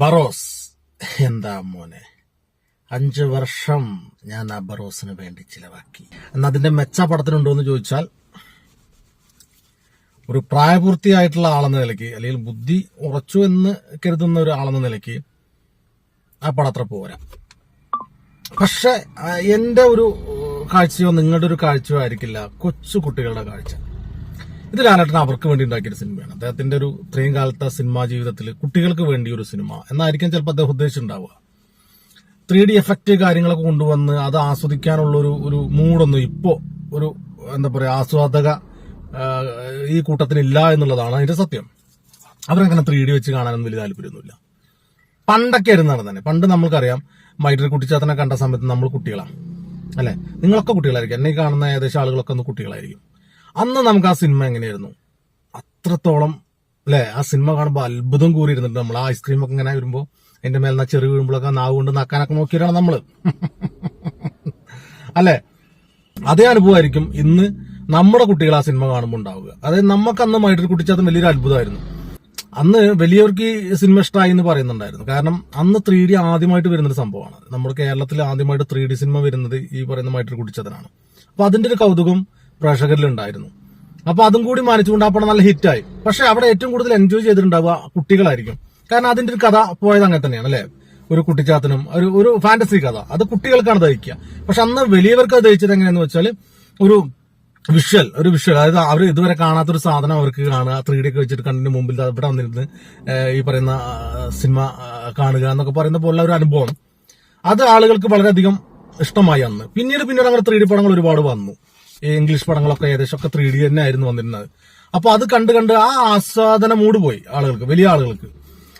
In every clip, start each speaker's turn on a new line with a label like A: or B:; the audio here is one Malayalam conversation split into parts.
A: ബറോസ്. എന്താ മോനെ? അഞ്ച് വർഷം ഞാൻ ആ ബറോസിന് വേണ്ടി ചിലവാക്കി. എന്നാൽ അതിന്റെ മെച്ചപ്പടത്തിനുണ്ടോ എന്ന് ചോദിച്ചാൽ ഒരു പ്രായപൂർത്തിയായിട്ടുള്ള ആളെന്ന നിലയ്ക്ക് അല്ലെങ്കിൽ ബുദ്ധി ഉറച്ചു എന്ന് കരുതുന്ന ഒരാളെന്ന നിലയ്ക്ക് ആ പടത്ര പോരാ. പക്ഷെ എന്റെ ഒരു കാഴ്ചയോ നിങ്ങളുടെ ഒരു കാഴ്ചയോ ആയിരിക്കില്ല കൊച്ചു കുട്ടികളുടെ കാഴ്ച. ഇത് ലാലേട്ടൻ അവർക്ക് വേണ്ടി ഉണ്ടാക്കിയ സിനിമയാണ്. അദ്ദേഹത്തിന്റെ ഒരു ഇത്രയും കാലത്തെ സിനിമാ ജീവിതത്തിൽ കുട്ടികൾക്ക് വേണ്ടി ഒരു സിനിമ എന്നായിരിക്കും ചിലപ്പോൾ അദ്ദേഹം ഉദ്ദേശിച്ചിട്ടുണ്ടാവുക. ത്രീ ഡി എഫക്റ്റ് കാര്യങ്ങളൊക്കെ കൊണ്ടുവന്ന് അത് ആസ്വദിക്കാനുള്ള ഒരു ഒരു മൂഡൊന്നും ഇപ്പോ ഒരു എന്താ പറയാ ആസ്വാദക ഈ കൂട്ടത്തിന് ഇല്ല എന്നുള്ളതാണ് അതിന്റെ സത്യം. അവരങ്ങനെ ത്രീ ഡി വെച്ച് കാണാനൊന്നും വലിയ താല്പര്യമൊന്നുമില്ല. പണ്ടൊക്കെ ആയിരുന്നു നടന്നെ പണ്ട് നമ്മൾക്കറിയാം മൈറ്റർ കുട്ടിച്ചാത്തനെ കണ്ട സമയത്ത് നമ്മൾ കുട്ടികളാണ് അല്ലെ? നിങ്ങളൊക്കെ കുട്ടികളായിരിക്കും. എന്നെ കാണുന്ന ഏകദേശം ആളുകളൊക്കെ ഒന്ന് കുട്ടികളായിരിക്കും. അന്ന് നമുക്ക് ആ സിനിമ എങ്ങനെയായിരുന്നു? അത്രത്തോളം അല്ലെ ആ സിനിമ കാണുമ്പോൾ അത്ഭുതം കൂറിയിരുന്നുണ്ട് നമ്മൾ ഐസ്ക്രീം ഒക്കെ ഇങ്ങനെ വരുമ്പോൾ അതിന്റെ മേലെ ചെറു വീഴുമ്പോഴൊക്കെ നാവ് കൊണ്ട് നക്കാനൊക്കെ നോക്കിയിട്ടാണ് നമ്മൾ. അല്ലെ? അതേ അനുഭവമായിരിക്കും ഇന്ന് നമ്മുടെ കുട്ടികൾ ആ സിനിമ കാണുമ്പോൾ ഉണ്ടാവുക. അതായത് നമുക്ക് അന്ന് മൈറ്റർ കുട്ടിച്ചാത്ത വലിയൊരു അത്ഭുതമായിരുന്നു. അന്ന് വലിയവർക്ക് സിനിമ ഇഷ്ടമായി എന്ന് പറയുന്നുണ്ടായിരുന്നു. കാരണം അന്ന് ത്രീ ഡി ആദ്യമായിട്ട് വരുന്നൊരു സംഭവമാണ്. നമ്മുടെ കേരളത്തിൽ ആദ്യമായിട്ട് ത്രീ ഡി സിനിമ വരുന്നത് ഈ പറയുന്ന മൈറ്റർ കുട്ടിച്ചതനാണ്. അപ്പൊ അതിന്റെ ഒരു കൗതുകം പ്രേക്ഷകരിലുണ്ടായിരുന്നു. അപ്പൊ അതും കൂടി മാനിച്ചുകൊണ്ട് ആ പടം നല്ല ഹിറ്റായി. പക്ഷെ അവിടെ ഏറ്റവും കൂടുതൽ എൻജോയ് ചെയ്തിട്ടുണ്ടാവുക കുട്ടികളായിരിക്കും. കാരണം അതിന്റെ ഒരു കഥ പോയത് അങ്ങനെ തന്നെയാണ് അല്ലെ? ഒരു കുട്ടിച്ചാത്തനും ഒരു ഒരു ഫാന്റസി കഥ. അത് കുട്ടികൾക്കാണ് ദഹിക്കുക. പക്ഷെ അന്ന് വലിയവർക്ക് അത് ദഹിച്ചത് എങ്ങനെയാന്ന് വെച്ചാൽ ഒരു വിഷ്വൽ ഒരു വിഷ്വൽ അതായത് അവർ ഇതുവരെ കാണാത്ത ഒരു സാധനം അവർക്ക് കാണുക ത്രീ ഡി ഒക്കെ വെച്ചിട്ട് കണ്ണിന് മുമ്പിൽ ഇവിടെ വന്നിരുന്ന് ഈ പറയുന്ന സിനിമ കാണുക എന്നൊക്കെ പറയുന്ന പോലുള്ള ഒരു അനുഭവം. അത് ആളുകൾക്ക് വളരെയധികം ഇഷ്ടമായി അന്ന്. പിന്നീട് പിന്നീട് അങ്ങനെ ത്രീ ഡി പടങ്ങൾ ഒരുപാട് വന്നു. ഇംഗ്ലീഷ് പടങ്ങളൊക്കെ ഏകദേശം ഒക്കെ ത്രീ ഡി തന്നെ ആയിരുന്നു വന്നിരുന്നത്. അപ്പൊ അത് കണ്ട് കണ്ട് ആ ആസ്വാദന മൂഡ് പോയി ആളുകൾക്ക് വലിയ ആളുകൾക്ക്.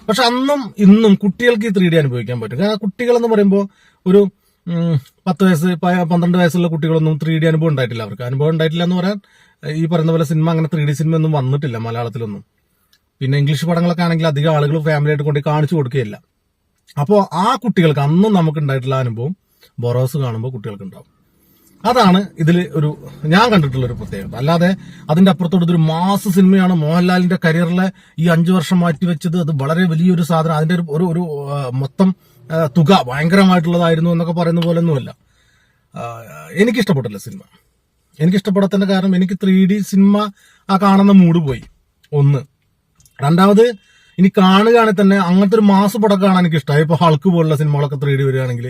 A: പക്ഷെ അന്നും ഇന്നും കുട്ടികൾക്ക് ഈ ത്രീ ഡി അനുഭവിക്കാൻ പറ്റും. കാരണം കുട്ടികൾ എന്ന് പറയുമ്പോൾ ഒരു പത്ത് വയസ്സ് പന്ത്രണ്ട് വയസ്സുള്ള കുട്ടികളൊന്നും ത്രീ ഡി അനുഭവം ഉണ്ടായിട്ടില്ല. അവർക്ക് അനുഭവം ഉണ്ടായിട്ടില്ല എന്ന് പറയാൻ ഈ പറയുന്ന പോലെ സിനിമ അങ്ങനെ ത്രീ ഡി സിനിമ ഒന്നും വന്നിട്ടില്ല മലയാളത്തിലൊന്നും. പിന്നെ ഇംഗ്ലീഷ് പടങ്ങളൊക്കെ ആണെങ്കിൽ അധികം ആളുകൾ ഫാമിലി ആയിട്ട് കൊണ്ട് കാണിച്ചു കൊടുക്കുകയില്ല. അപ്പോൾ ആ കുട്ടികൾക്ക് അന്നും നമുക്ക് ഉണ്ടായിട്ടുള്ള അനുഭവം ബൊറോസ് കാണുമ്പോൾ കുട്ടികൾക്ക് ഉണ്ടാവും. അതാണ് ഇതിൽ ഒരു ഞാൻ കണ്ടിട്ടുള്ള ഒരു പ്രത്യേകത. അല്ലാതെ അതിന്റെ അപ്പുറത്തോട് ഒരു മാസ് സിനിമയാണ്. മോഹൻലാലിന്റെ കരിയറിലെ ഈ അഞ്ചു വർഷം മാറ്റി വെച്ചത് അത് വളരെ വലിയൊരു സാധനം. അതിന്റെ ഒരു ഒരു മൊത്തം തുക ഭയങ്കരമായിട്ടുള്ളതായിരുന്നു എന്നൊക്കെ പറയുന്ന പോലെ ഒന്നുമല്ല എനിക്കിഷ്ടപ്പെട്ടില്ല സിനിമ. എനിക്കിഷ്ടപ്പെടാത്തതിന്റെ കാരണം എനിക്ക് ത്രീ ഡി സിനിമ ആ കാണുന്ന മൂഡ് പോയി. ഒന്ന്. രണ്ടാമത് ഇനി കാണുകയാണെങ്കിൽ തന്നെ അങ്ങനത്തെ ഒരു മാസ് കാണാൻ എനിക്ക് ഇഷ്ടമായി ഇപ്പൊ ഹൾക്ക് പോലുള്ള സിനിമകളൊക്കെ ത്രീ ഡി വരികയാണെങ്കിൽ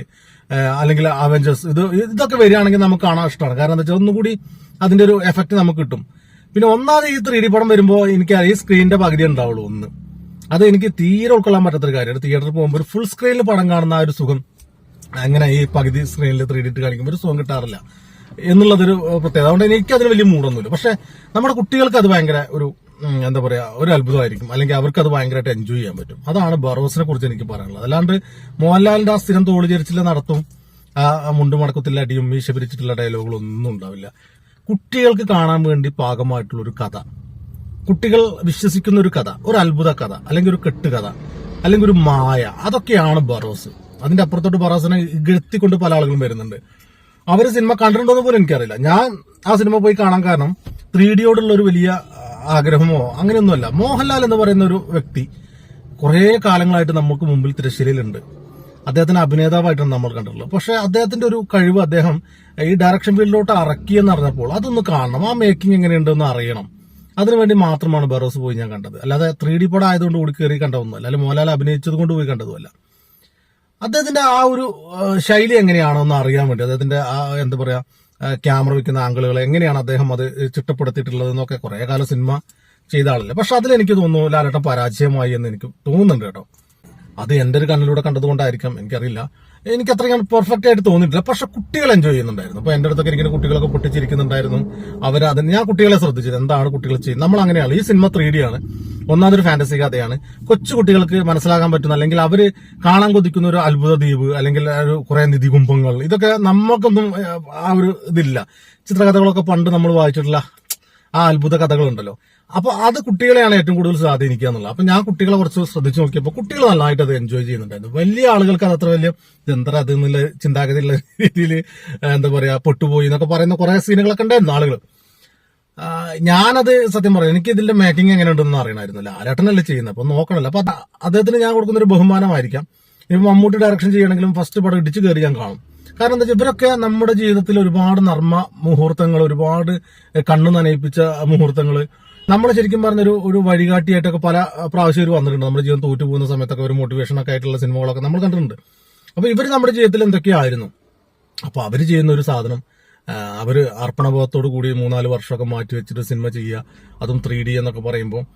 A: അല്ലെങ്കിൽ അവഞ്ചേഴ്സ് ഇത് ഇതൊക്കെ വരികയാണെങ്കിൽ നമുക്ക് കാണാൻ ഇഷ്ടമാണ് കാരണം എന്താ വെച്ചാൽ ഒന്നുകൂടി അതിന്റെ ഒരു എഫക്ട് നമുക്ക് കിട്ടും. പിന്നെ ഒന്നാമത് ഈ ത്രീ ഡി പടം വരുമ്പോൾ എനിക്ക് ഈ സ്ക്രീനിന്റെ പകുതി ഉണ്ടാവുള്ളൂ ഒന്ന്. അത് എനിക്ക് തീരെ ഉൾക്കൊള്ളാൻ പറ്റാത്തൊരു കാര്യമാണ്. തിയേറ്ററിൽ പോകുമ്പോൾ ഒരു ഫുൾ സ്ക്രീനിൽ പടം കാണുന്ന ആ ഒരു സുഖം അങ്ങനെ ഈ പകുതി സ്ക്രീനിൽ ത്രീ ഡി ഇട്ട് കാണിക്കുമ്പോൾ ഒരു സുഖം കിട്ടാറില്ല. എന്നുള്ളതൊരു പ്രത്യേകത. അതുകൊണ്ട് എനിക്ക് അതിന് വലിയ മൂടൊന്നുമില്ല പക്ഷെ നമ്മുടെ കുട്ടികൾക്ക് അത് ഭയങ്കര ഒരു എന്താ പറയാ ഒരു അത്ഭുതമായിരിക്കും. അല്ലെങ്കിൽ അവർക്ക് അത് ഭയങ്കരമായിട്ട് എൻജോയ് ചെയ്യാൻ പറ്റും. അതാണ് ബറോസിനെ കുറിച്ച് എനിക്ക് പറയാനുള്ളത്. അല്ലാണ്ട് മോഹൻലാലിന്റെ ആ സ്ഥിരം തോളി ചരിച്ചിലെ നടത്തും ആ മുണ്ടു മടക്കത്തില്ല അടിയും മീശ പിരിച്ചിട്ടുള്ള ഡയലോഗുകളൊന്നും ഉണ്ടാവില്ല. കുട്ടികൾക്ക് കാണാൻ വേണ്ടി പാകമായിട്ടുള്ള ഒരു കഥ. കുട്ടികൾ വിശ്വസിക്കുന്ന ഒരു കഥ ഒരു അത്ഭുത കഥ അല്ലെങ്കിൽ ഒരു കെട്ടുകഥ അല്ലെങ്കിൽ ഒരു മായ അതൊക്കെയാണ് ബറോസ്. അതിന്റെ അപ്പുറത്തോട്ട് ബറോസിനെ ഇകഴ്ത്തിക്കൊണ്ട് പല ആളുകളും വരുന്നുണ്ട്. അവർ സിനിമ കണ്ടിട്ടുണ്ടോ എന്ന് പോലും എനിക്കറിയില്ല. ഞാൻ ആ സിനിമ പോയി കാണാൻ കാരണം ത്രീ ഡിയോടുള്ള ഒരു വലിയ ആഗ്രഹമോ അങ്ങനെയൊന്നുമല്ല. മോഹൻലാൽ എന്ന് പറയുന്ന ഒരു വ്യക്തി കുറേ കാലങ്ങളായിട്ട് നമുക്ക് മുമ്പിൽ തിരശ്ശീലയിലുണ്ട്. അദ്ദേഹത്തിന് അഭിനേതാവായിട്ടാണ് നമ്മൾ കണ്ടിട്ടുള്ളത്. പക്ഷെ അദ്ദേഹത്തിന്റെ ഒരു കഴിവ് അദ്ദേഹം ഈ ഡയറക്ഷൻ ഫീൽഡിലോട്ട് ഇറക്കിയെന്ന് അറിഞ്ഞപ്പോൾ അതൊന്ന് കാണണം. ആ മേക്കിംഗ് എങ്ങനെയുണ്ടെന്ന് അറിയണം. അതിനുവേണ്ടി മാത്രമാണ് ബറോസ് പോയി ഞാൻ കണ്ടത്. അല്ലാതെ ത്രീ ഡി പടം ആയതുകൊണ്ട് കൂടി കയറി കണ്ടതൊന്നുമല്ല അല്ലെങ്കിൽ മോഹൻലാൽ അഭിനയിച്ചത് കൊണ്ട് പോയി കണ്ടതുമല്ല. അദ്ദേഹത്തിന്റെ ആ ഒരു ശൈലി എങ്ങനെയാണോ എന്ന് അറിയാൻ വേണ്ടി അദ്ദേഹത്തിന്റെ ആ എന്താ പറയാ ക്യാമറ വെക്കുന്ന ആംഗിളുകൾ എങ്ങനെയാണ് അദ്ദേഹം അത് ചിട്ടപ്പെടുത്തിയിട്ടുള്ളത് എന്നൊക്കെ കുറെ കാലം സിനിമ ചെയ്ത ആളല്ലേ. പക്ഷെ അതിലെനിക്ക് തോന്നുന്നു ലാലേട്ടൻ പരാജയമായി എന്ന് എനിക്ക് തോന്നുന്നുണ്ട് കേട്ടോ. അത് എന്റെ ഒരു കണ്ണിലൂടെ കണ്ടതുകൊണ്ടായിരിക്കാം എനിക്കറിയില്ല. എനിക്ക് അത്രയും പെർഫെക്റ്റ് ആയിട്ട് തോന്നിയിട്ടില്ല. പക്ഷെ കുട്ടികൾ എൻജോയ് ചെയ്യുന്നുണ്ടായിരുന്നു. അപ്പൊ എന്റെ അടുത്തൊക്കെ ഇങ്ങനെ കുട്ടികളൊക്കെ പൊട്ടിച്ചിരിക്കുന്നുണ്ടായിരുന്നു. അവർ ഞാൻ കുട്ടികളെ ശ്രദ്ധിച്ചത്. എന്താണ് കുട്ടികൾ ചെയ്യുന്നത്? നമ്മൾ അങ്ങനെയാണ് ഈ സിനിമ ത്രീ ഡി ആണ്. ഒന്നാമതൊരു ഫാന്റസി കഥയാണ്. കൊച്ചു കുട്ടികൾക്ക് മനസ്സിലാക്കാൻ പറ്റുന്ന അല്ലെങ്കിൽ അവർ കാണാൻ കൊതിക്കുന്ന ഒരു അത്ഭുത ദ്വീപ് അല്ലെങ്കിൽ ഒരു കുറെ നിധികുംഭങ്ങൾ ഇതൊക്കെ നമുക്കൊന്നും ആ ഒരു ഇതില്ല. ചിത്രകഥകളൊക്കെ പണ്ട് നമ്മൾ വായിച്ചിട്ടുള്ള ആ അത്ഭുത കഥകളുണ്ടല്ലോ. അപ്പൊ അത് കുട്ടികളെയാണ് ഏറ്റവും കൂടുതൽ സ്വാധീനിക്കുക എന്നുള്ളത്. അപ്പൊ ഞാൻ കുട്ടികളെ കുറച്ച് ശ്രദ്ധിച്ചു നോക്കിയപ്പോൾ കുട്ടികൾ നന്നായിട്ട് അത് എൻജോയ് ചെയ്യുന്നുണ്ടായിരുന്നു. വലിയ ആളുകൾക്ക് അത് അത്ര വലിയ എന്താ അത് എന്നുള്ള ചിന്താഗതിയുള്ള രീതിയിൽ എന്താ പറയാ പൊട്ടുപോയി എന്നൊക്കെ പറയുന്ന കുറെ സീനുകളൊക്കെ ഉണ്ടായിരുന്നു ആളുകൾ ഞാനത് സത്യം പറയാം. എനിക്ക് ഇതിന്റെ മേക്കിംഗ് എങ്ങനെ ഉണ്ടെന്ന് അറിയണമായിരുന്നില്ല. ആരാട്ടനല്ലേ ചെയ്യുന്നത്? അപ്പൊ നോക്കണല്ലോ അപ്പൊ അദ്ദേഹത്തിന് ഞാൻ കൊടുക്കുന്ന ഒരു ബഹുമാനമായിരിക്കാം. ഇപ്പൊ മമ്മൂട്ടി ഡയറക്ഷൻ ചെയ്യണമെങ്കിലും ഫസ്റ്റ് പടം ഇടിച്ചു കയറി ഞാൻ കാണും. കാരണം എന്താ വെച്ചാൽ ഇവരൊക്കെ നമ്മുടെ ജീവിതത്തിൽ ഒരുപാട് നർമ്മ മുഹൂർത്തങ്ങൾ ഒരുപാട് കണ്ണു നനയിപ്പിച്ച മുഹൂർത്തങ്ങൾ. നമ്മൾ ശരിക്കും പറഞ്ഞൊരു ഒരു വഴികാട്ടിയായിട്ടൊക്കെ പല പ്രാവശ്യം വന്നിട്ടുണ്ട്. നമ്മുടെ ജീവിതം തോറ്റു പോകുന്ന സമയത്തൊക്കെ ഒരു മോട്ടിവേഷൻ ഒക്കെ ആയിട്ടുള്ള സിനിമകളൊക്കെ നമ്മൾ കണ്ടിട്ടുണ്ട്. അപ്പൊ ഇവർ നമ്മുടെ ജീവിതത്തിൽ എന്തൊക്കെയായിരുന്നു? അപ്പൊ അവർ ചെയ്യുന്ന ഒരു സാധനം ആ, അവർ അർപ്പണബോധത്തോടു കൂടി മൂന്നാൽ വർഷമൊക്കെ മാറ്റി വെച്ചിട്ട് സിനിമ ചെയ്യുക അതും ത്രീ ഡി എന്നൊക്കെ പറയുമ്പോൾ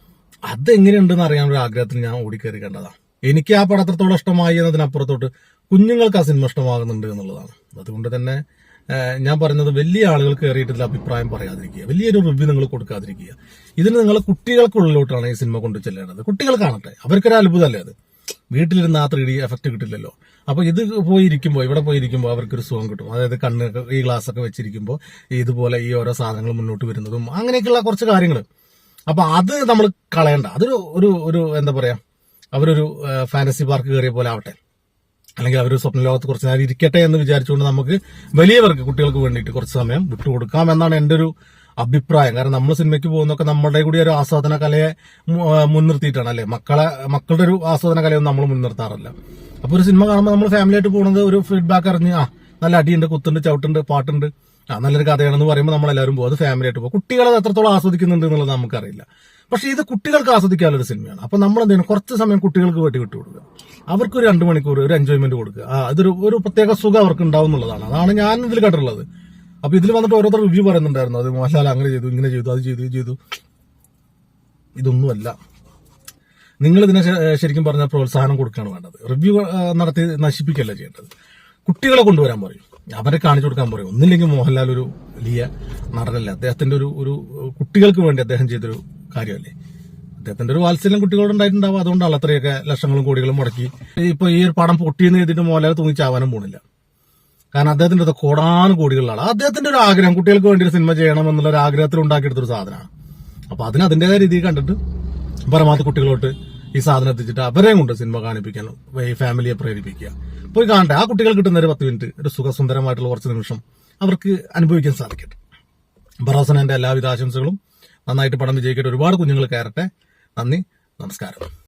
A: അതെങ്ങനെയുണ്ടെന്ന് അറിയാനുള്ള ഒരു ആഗ്രഹത്തിൽ ഞാൻ ഓടിക്കയറി കണ്ടതാണ് എനിക്ക് ആ പടം ഇഷ്ടമായി എന്നതിനപ്പുറത്തോട്ട് കുഞ്ഞുങ്ങൾക്ക് ആ സിനിമ ഇഷ്ടമാകുന്നുണ്ട് എന്നുള്ളതാണ്. അതുകൊണ്ട് തന്നെ ഞാൻ പറയുന്നത് വലിയ ആളുകൾ കയറിയിട്ടുള്ള അഭിപ്രായം പറയാതിരിക്കുക. വലിയൊരു റിവ്യൂ നിങ്ങൾ കൊടുക്കാതിരിക്കുക. ഇതിന് നിങ്ങൾ കുട്ടികൾക്കുള്ളിലോട്ടാണ് ഈ സിനിമ കൊണ്ട് ചെല്ലേണ്ടത്. കുട്ടികൾ കാണട്ടെ. അവർക്കൊരു അത്ഭുതമല്ലേ അത്? വീട്ടിലിരുന്ന് ആ ത്രീ ഡി എഫക്ട് കിട്ടില്ലല്ലോ. അപ്പൊ ഇത് പോയിരിക്കുമ്പോൾ ഇവിടെ പോയിരിക്കുമ്പോൾ അവർക്കൊരു സുഖം കിട്ടും. അതായത് കണ്ണ് ഈ ഗ്ലാസ് ഒക്കെ വെച്ചിരിക്കുമ്പോൾ ഇതുപോലെ ഈ ഓരോ സാധനങ്ങൾ മുന്നോട്ട് വരുന്നതും അങ്ങനെയൊക്കെയുള്ള കുറച്ച് കാര്യങ്ങൾ അപ്പൊ അത് നമ്മൾ കളയണ്ട. അതൊരു ഒരു ഒരു എന്താ പറയാ അവരൊരു ഫാന്റസി പാർക്ക് കയറിയ പോലെ ആവട്ടെ. അല്ലെങ്കിൽ അവർ സ്വപ്ന ലോകത്ത് കുറച്ച് നേരം ഇരിക്കട്ടെ എന്ന് വിചാരിച്ചുകൊണ്ട് നമുക്ക് വലിയവർക്ക് കുട്ടികൾക്ക് വേണ്ടിയിട്ട് കുറച്ച് സമയം വിട്ടുകൊടുക്കാം എന്നാണ് എന്റെ ഒരു അഭിപ്രായം. കാരണം നമ്മൾ സിനിമയ്ക്ക് പോകുന്നൊക്കെ നമ്മളുടെ കൂടി ഒരു ആസ്വാദന കലയെ മുൻനിർത്തിയിട്ടാണ് അല്ലെ? മക്കളെ മക്കളുടെ ഒരു ആസ്വാദന കലയൊന്നും നമ്മൾ മുൻനിർത്താറില്ല. അപ്പൊ ഒരു സിനിമ കാണുമ്പോൾ നമ്മൾ ഫാമിലി ആയിട്ട് പോകുന്നത് ഒരു ഫീഡ്ബാക്ക് അറിഞ്ഞ് ആ നല്ല അടിയുണ്ട് കുത്തുണ്ട് ചവിട്ടുണ്ട് പാട്ടുണ്ട് ആ നല്ലൊരു കഥയാണെന്ന് പറയുമ്പോൾ നമ്മൾ എല്ലാവരും പോകും. അത് ഫാമിലി ആയിട്ട് പോകും. കുട്ടികൾ അത് എത്രത്തോളം ആസ്വദിക്കുന്നുണ്ട് എന്നുള്ളത് നമുക്കറിയില്ല. പക്ഷേ ഇത് കുട്ടികൾക്ക് ആസ്വദിക്കാനുള്ള ഒരു സിനിമയാണ്. അപ്പൊ നമ്മൾ എന്ത് ചെയ്യണം കുറച്ച് സമയം കുട്ടികൾക്ക് വേണ്ടി കൊടുക്കുക. അവർക്ക് ഒരു രണ്ട് മണിക്കൂർ ഒരു എൻജോയ്മെന്റ് കൊടുക്കുക. അതൊരു ഒരു പ്രത്യേക സുഖം അവർക്ക് ഉണ്ടാവും എന്നുള്ളതാണ്. അതാണ് ഞാൻ ഇതിൽ കണ്ടിട്ടുള്ളത്. അപ്പൊ ഇതിൽ വന്നിട്ട് ഓരോരുത്തർ റിവ്യൂ പറയുന്നുണ്ടായിരുന്നു. അത് മോഹൻലാൽ അങ്ങനെ ചെയ്തു ഇങ്ങനെ ചെയ്തു അത് ചെയ്തു ഇത് ചെയ്തു. ഇതൊന്നുമല്ല. നിങ്ങൾ ഇതിനെ ശരിക്കും പറഞ്ഞാൽ പ്രോത്സാഹനം കൊടുക്കുകയാണ് വേണ്ടത്. റിവ്യൂ നടത്തി നശിപ്പിക്കല്ല ചെയ്യേണ്ടത്. കുട്ടികളെ കൊണ്ടുവരാൻ പറയും. അവരെ കാണിച്ചു കൊടുക്കാൻ പറയും. ഒന്നില്ലെങ്കിൽ മോഹൻലാൽ ഒരു വലിയ നടനല്ലേ? അദ്ദേഹത്തിന്റെ ഒരു ഒരു കുട്ടികൾക്ക് വേണ്ടി അദ്ദേഹം ചെയ്തൊരു കാര്യമല്ലേ? അദ്ദേഹത്തിന്റെ ഒരു വാത്സല്യം കുട്ടികളോട് ഉണ്ടായിട്ടുണ്ടാവും. അതുകൊണ്ടാണ് അത്രയൊക്കെ ലക്ഷങ്ങളും കോടികളും മുടക്കി. ഇപ്പൊ ഈ ഒരു പടം പൊട്ടിയെന്ന് ചെയ്തിട്ട് മോഹൻലാൽ തൂങ്ങിച്ചാവാനും പോണില്ല. കാരണം അദ്ദേഹത്തിന്റെ അത് കോടാനുകോടികളിലാണ് അദ്ദേഹത്തിന്റെ ഒരു ആഗ്രഹം കുട്ടികൾക്ക് വേണ്ടി ഒരു സിനിമ ചെയ്യണം എന്നുള്ള ഒരു ആഗ്രഹത്തിൽ ഉണ്ടാക്കിയെടുത്തൊരു സാധനമാണ്. അപ്പൊ അതിന് അതിന്റേതായ രീതിയിൽ കണ്ടിട്ട് പരമാവധി കുട്ടികളോട്ട് ഈ സാധനം എത്തിച്ചിട്ട് അവരെയും കൊണ്ട് സിനിമ കാണിപ്പിക്കാൻ ഈ ഫാമിലിയെ പ്രേരിപ്പിക്കുക. പോയി കാണട്ടെ. ആ കുട്ടികൾ കിട്ടുന്ന ഒരു പത്ത് മിനിറ്റ് ഒരു സുഖസുന്ദരമായിട്ടുള്ള കുറച്ച് നിമിഷം അവർക്ക് അനുഭവിക്കാൻ സാധിക്കട്ടെ. ബറോസന എന്റെ എല്ലാവിധ ആശംസകളും നന്നായിട്ട് പടം വിജയിക്കട്ടെ. ഒരുപാട് കുഞ്ഞുങ്ങൾ കയറട്ടെ. നന്ദി. നമസ്കാരം.